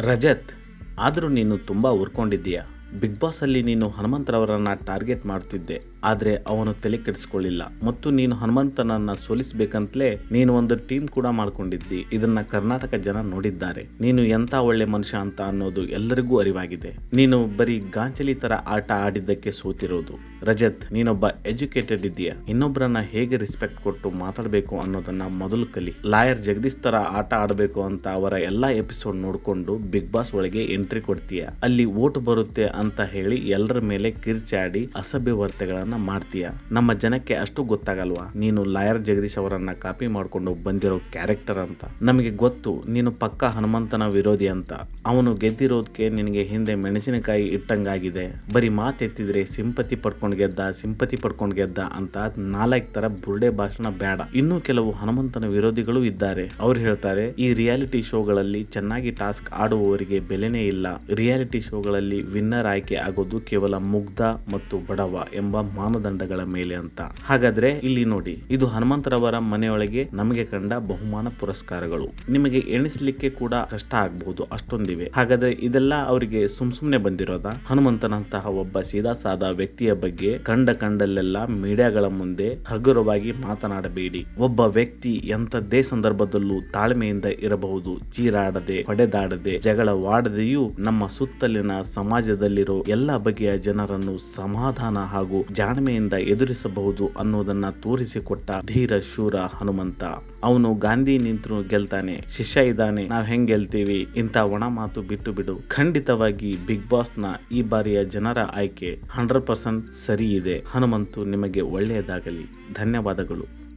ರಜತ್ ಆದರೂ ನೀನು ತುಂಬ ಉರ್ಕೊಂಡಿದ್ದೀಯ ಬಿಗ್ ಬಾಸಲ್ಲಿ ನೀನು ಹನುಮಂತರವರನ್ನು ಟಾರ್ಗೆಟ್ ಮಾಡ್ತಿದ್ದೆ. ಆದ್ರೆ ಅವನು ತಲೆ ಕೆಡಿಸ್ಕೊಳ್ಳಿಲ್ಲ. ಮತ್ತು ನೀನು ಹನುಮಂತನನ್ನ ಸೋಲಿಸಬೇಕಂತಲೇ ನೀನು ಒಂದು ಟೀಮ್ ಕೂಡ ಮಾಡ್ಕೊಂಡಿದ್ದಿ. ಇದನ್ನ ಕರ್ನಾಟಕ ಜನ ನೋಡಿದ್ದಾರೆ. ನೀನು ಎಂತ ಒಳ್ಳೆ ಮನುಷ್ಯ ಅಂತ ಅನ್ನೋದು ಎಲ್ಲರಿಗೂ ಅರಿವಾಗಿದೆ. ನೀನು ಬರೀ ಗಾಂಚಲಿ ತರ ಆಟ ಆಡಿದ್ದಕ್ಕೆ ಸೋತಿರೋದು. ರಜತ್, ನೀನೊಬ್ಬ ಎಜುಕೇಟೆಡ್ ಇದೆಯಾ ಇನ್ನೊಬ್ಬರನ್ನ ಹೇಗೆ ರೆಸ್ಪೆಕ್ಟ್ ಕೊಟ್ಟು ಮಾತಾಡಬೇಕು ಅನ್ನೋದನ್ನ ಮೊದಲು ಕಲಿ. ಲಾಯರ್ ಜಗದೀಶ್ ತರ ಆಟ ಆಡಬೇಕು ಅಂತ ಅವರ ಎಲ್ಲಾ ಎಪಿಸೋಡ್ ನೋಡ್ಕೊಂಡು ಬಿಗ್ ಬಾಸ್ ಒಳಗೆ ಎಂಟ್ರಿ ಕೊಡ್ತೀಯ? ಅಲ್ಲಿ ಓಟ್ ಬರುತ್ತೆ ಅಂತ ಹೇಳಿ ಎಲ್ಲರ ಮೇಲೆ ಕಿರ್ಚಾಡಿ ಅಸಭ್ಯ ವರ್ತನೆಗಳನ್ನ ಮಾಡ್ತೀಯ? ನಮ್ಮ ಜನಕ್ಕೆ ಅಷ್ಟು ಗೊತ್ತಾಗಲ್ವಾ? ನೀನು ಲಾಯರ್ ಜಗದೀಶ್ ಅವರನ್ನ ಕಾಪಿ ಮಾಡ್ಕೊಂಡು ಬಂದಿರೋ ಕ್ಯಾರೆಕ್ಟರ್ ಅಂತ. ನಮಗೆ ಗೊತ್ತು, ನೀನು ಪಕ್ಕ ಹನುಮಂತನ ವಿರೋಧಿ ಅಂತ. ಅವನು ಗೆದ್ದಿರೋದಕ್ಕೆ ನಿನಗೆ ಹಿಂದೆ ಮೆಣಸಿನಕಾಯಿ ಇಟ್ಟಂಗಾಗಿದೆ. ಬರೀ ಮಾತೆತ್ತಿದ್ರೆ ಸಿಂಪತಿ ಪಡ್ಕೊಂಡ್ ಗೆದ್ದ, ಸಿಂಪತಿ ಪಡ್ಕೊಂಡ್ ಗೆದ್ದ ಅಂತ ನಾಲ್ಕು ತರ ಬುರ್ಡೆ ಭಾಷಣ ಬೇಡ. ಇನ್ನೂ ಕೆಲವು ಹನುಮಂತನ ವಿರೋಧಿಗಳು ಇದ್ದಾರೆ. ಅವ್ರು ಹೇಳ್ತಾರೆ, ಈ ರಿಯಾಲಿಟಿ ಶೋಗಳಲ್ಲಿ ಚೆನ್ನಾಗಿ ಟಾಸ್ಕ್ ಆಡುವವರಿಗೆ ಬೆಲೆನೇ ಇಲ್ಲ. ರಿಯಾಲಿಟಿ ಶೋಗಳಲ್ಲಿ ವಿನ್ನರ್ ಆಯ್ಕೆ ಆಗೋದು ಕೇವಲ ಮುಗ್ಧ ಮತ್ತು ಬಡವ ಎಂಬ ಮಾನದಂಡಗಳ ಮೇಲೆ ಅಂತ. ಹಾಗಾದ್ರೆ ಇಲ್ಲಿ ನೋಡಿ, ಇದು ಹನುಮಂತರವರ ಮನೆಯೊಳಗೆ ನಮಗೆ ಕಂಡ ಬಹುಮಾನ ಪುರಸ್ಕಾರಗಳು. ನಿಮಗೆ ಎಣಿಸಲಿಕ್ಕೆ ಕೂಡ ಕಷ್ಟ ಆಗಬಹುದು ಅಷ್ಟೊಂದಿವೆ. ಹಾಗಾದ್ರೆ ಇದೆಲ್ಲ ಅವರಿಗೆ ಸುಮ್ ಸುಮ್ನೆ ಬಂದಿರೋದ? ಹನುಮಂತನಂತಹ ಒಬ್ಬ ಸೀದಾ ಸಾದ ವ್ಯಕ್ತಿಯ ಬಗ್ಗೆ ಕಂಡ ಕಂಡಲ್ಲೆಲ್ಲ ಮೀಡಿಯಾಗಳ ಮುಂದೆ ಹಗುರವಾಗಿ ಮಾತನಾಡಬೇಡಿ. ಒಬ್ಬ ವ್ಯಕ್ತಿ ಎಂತದ್ದೇ ಸಂದರ್ಭದಲ್ಲೂ ತಾಳ್ಮೆಯಿಂದ ಇರಬಹುದು. ಚೀರಾಡದೆ, ಹೊಡೆದಾಡದೆ, ಜಗಳವಾಡದೆಯೂ ನಮ್ಮ ಸುತ್ತಲಿನ ಸಮಾಜದಲ್ಲಿರೋ ಎಲ್ಲ ಬಗೆಯ ಜನರನ್ನು ಸಮಾಧಾನ ಹಾಗೂ ಜಾಣ್ಮೆಯಿಂದ ಎದುರಿಸಬಹುದು ಅನ್ನೋದನ್ನ ತೋರಿಸಿಕೊಟ್ಟ ಧೀರ ಶೂರ ಹನುಮಂತ. ಅವನು ಗಾಂಧಿ ನಿಂತರು ಗೆಲ್ತಾನೆ, ಶಿಷ್ಯ ಇದ್ದಾನೆ, ನಾವ್ ಹೆಂಗ್ ಗೆಲ್ತೀವಿ, ಇಂಥ ಒಣ ಮಾತು ಬಿಟ್ಟು ಬಿಡು. ಖಂಡಿತವಾಗಿ ಬಿಗ್ ಬಾಸ್ನ ಈ ಬಾರಿಯ ಜನರ ಆಯ್ಕೆ ಹಂಡ್ರೆಡ್ ಪರ್ಸೆಂಟ್ ಸರಿ ಇದೆ. ಹನುಮಂತು ನಿಮಗೆ ಒಳ್ಳೆಯದಾಗಲಿ. ಧನ್ಯವಾದಗಳು.